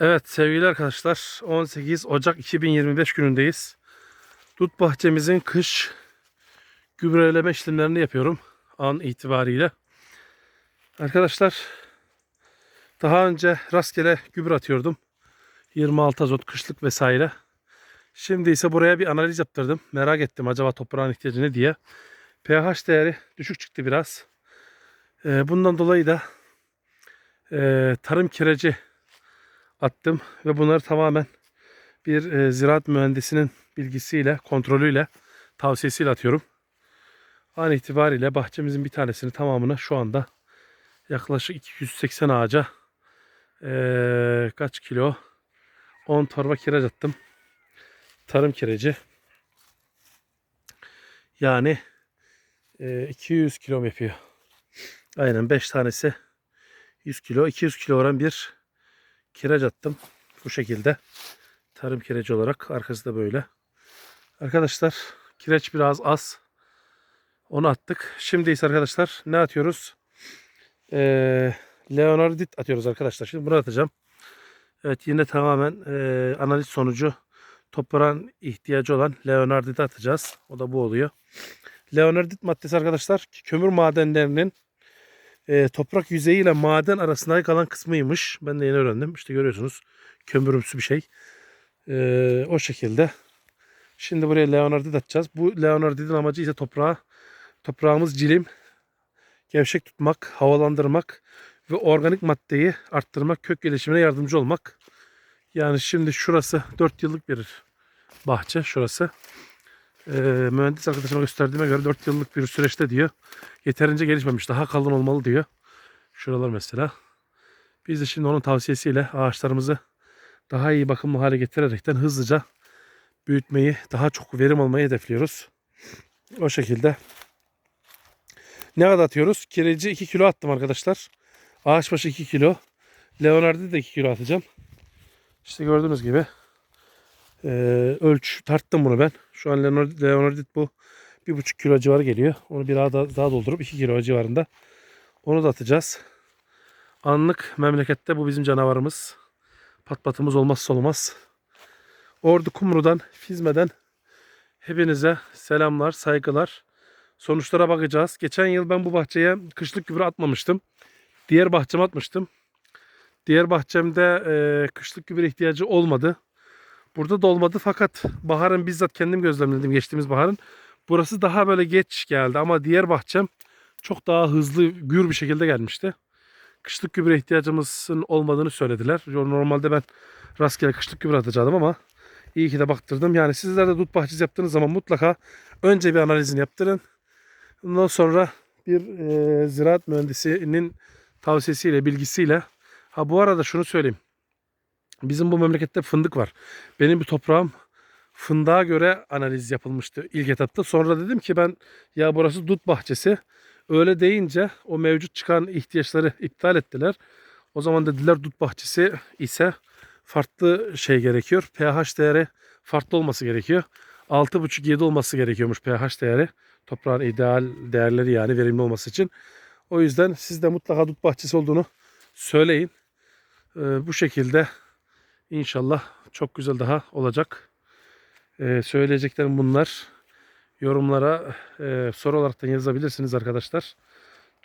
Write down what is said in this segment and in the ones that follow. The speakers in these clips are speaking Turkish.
Evet sevgili arkadaşlar 18 Ocak 2025 günündeyiz. Dut bahçemizin kış gübreleme işlemlerini yapıyorum an itibariyle. Arkadaşlar daha önce rastgele gübre atıyordum. 26 azot kışlık vesaire. Şimdi ise buraya bir analiz yaptırdım. Merak ettim acaba toprağın ihtiyacı ne diye. pH değeri düşük çıktı biraz. Ee, bundan dolayı da e, tarım kireci attım ve bunları tamamen bir e, ziraat mühendisinin bilgisiyle, kontrolüyle, tavsiyesiyle atıyorum. An itibariyle bahçemizin bir tanesini tamamını şu anda yaklaşık 280 ağaca e, kaç kilo? 10 torba kireç attım. Tarım kireci. Yani e, 200 kilo yapıyor. Aynen 5 tanesi 100 kilo. 200 kilo oran bir kireç attım. Bu şekilde. Tarım kireci olarak. Arkası da böyle. Arkadaşlar kireç biraz az. Onu attık. Şimdi ise arkadaşlar ne atıyoruz? Ee, Leonardit atıyoruz arkadaşlar. Şimdi bunu atacağım. Evet yine tamamen e, analiz sonucu toprağın ihtiyacı olan Leonardit'i atacağız. O da bu oluyor. Leonardit maddesi arkadaşlar kömür madenlerinin e, toprak yüzeyi ile maden arasında kalan kısmıymış. Ben de yeni öğrendim. İşte görüyorsunuz kömürümsü bir şey. E, o şekilde. Şimdi buraya Leonardit atacağız. Bu Leonardit'in amacı ise toprağa toprağımız cilim gevşek tutmak, havalandırmak ve organik maddeyi arttırmak, kök gelişimine yardımcı olmak. Yani şimdi şurası 4 yıllık bir bahçe şurası. Ee, mühendis arkadaşıma gösterdiğime göre 4 yıllık bir süreçte diyor. Yeterince gelişmemiş. Daha kalın olmalı diyor. Şuralar mesela. Biz de şimdi onun tavsiyesiyle ağaçlarımızı daha iyi bakımlı hale getirerekten hızlıca büyütmeyi, daha çok verim almayı hedefliyoruz. O şekilde. Ne kadar atıyoruz? Kireci 2 kilo attım arkadaşlar. Ağaç başı 2 kilo. Leonard'ı da 2 kilo atacağım. İşte gördüğünüz gibi e, ölç tarttım bunu ben. Şu an Leonard, Leonardit bu 1,5 kilo civarı geliyor. Onu bir daha, daha doldurup 2 kilo civarında. Onu da atacağız. Anlık memlekette bu bizim canavarımız. Pat patımız olmazsa olmaz. Ordu Kumru'dan, Fizme'den hepinize selamlar, saygılar. Sonuçlara bakacağız. Geçen yıl ben bu bahçeye kışlık gübre atmamıştım. Diğer bahçeme atmıştım. Diğer bahçemde e, kışlık gübre ihtiyacı olmadı. Burada da olmadı fakat baharın bizzat kendim gözlemledim geçtiğimiz baharın. Burası daha böyle geç geldi ama diğer bahçem çok daha hızlı gür bir şekilde gelmişti. Kışlık gübre ihtiyacımızın olmadığını söylediler. Normalde ben rastgele kışlık gübre atacaktım ama iyi ki de baktırdım. Yani sizler de dut bahçesi yaptığınız zaman mutlaka önce bir analizini yaptırın. Ondan sonra bir e, ziraat mühendisinin tavsiyesiyle, bilgisiyle. Ha bu arada şunu söyleyeyim. Bizim bu memlekette fındık var. Benim bir toprağım fındığa göre analiz yapılmıştı ilk etapta. Sonra dedim ki ben ya burası dut bahçesi. Öyle deyince o mevcut çıkan ihtiyaçları iptal ettiler. O zaman dediler dut bahçesi ise farklı şey gerekiyor. pH değeri farklı olması gerekiyor. 6,5-7 olması gerekiyormuş pH değeri. Toprağın ideal değerleri yani verimli olması için. O yüzden siz de mutlaka dut bahçesi olduğunu söyleyin. Ee, bu şekilde inşallah çok güzel daha olacak. Ee, söyleyeceklerim bunlar. Yorumlara e, soru olarak da yazabilirsiniz arkadaşlar.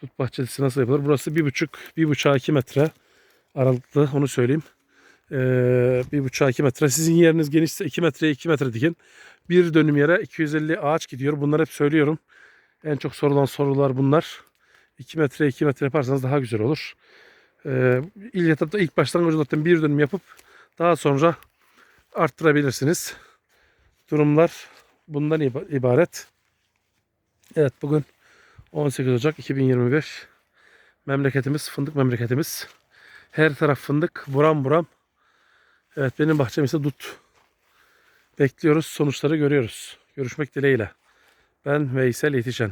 Dut bahçesi nasıl yapılır? Burası bir buçuk, bir buçuğa iki metre aralıklı onu söyleyeyim. Ee, bir buçuğa iki metre. Sizin yeriniz genişse iki metreye iki metre dikin. Bir dönüm yere 250 ağaç gidiyor. Bunları hep söylüyorum. En çok sorulan sorular bunlar. 2 metre 2 metre yaparsanız daha güzel olur. Ee, ilk etapta ilk başlangıç olarak bir dönüm yapıp daha sonra arttırabilirsiniz. Durumlar bundan ibaret. Evet bugün 18 Ocak 2025. Memleketimiz fındık memleketimiz. Her taraf fındık. Buram buram. Evet benim bahçem ise dut. Bekliyoruz sonuçları görüyoruz. Görüşmek dileğiyle. Ben Veysel Yetişen.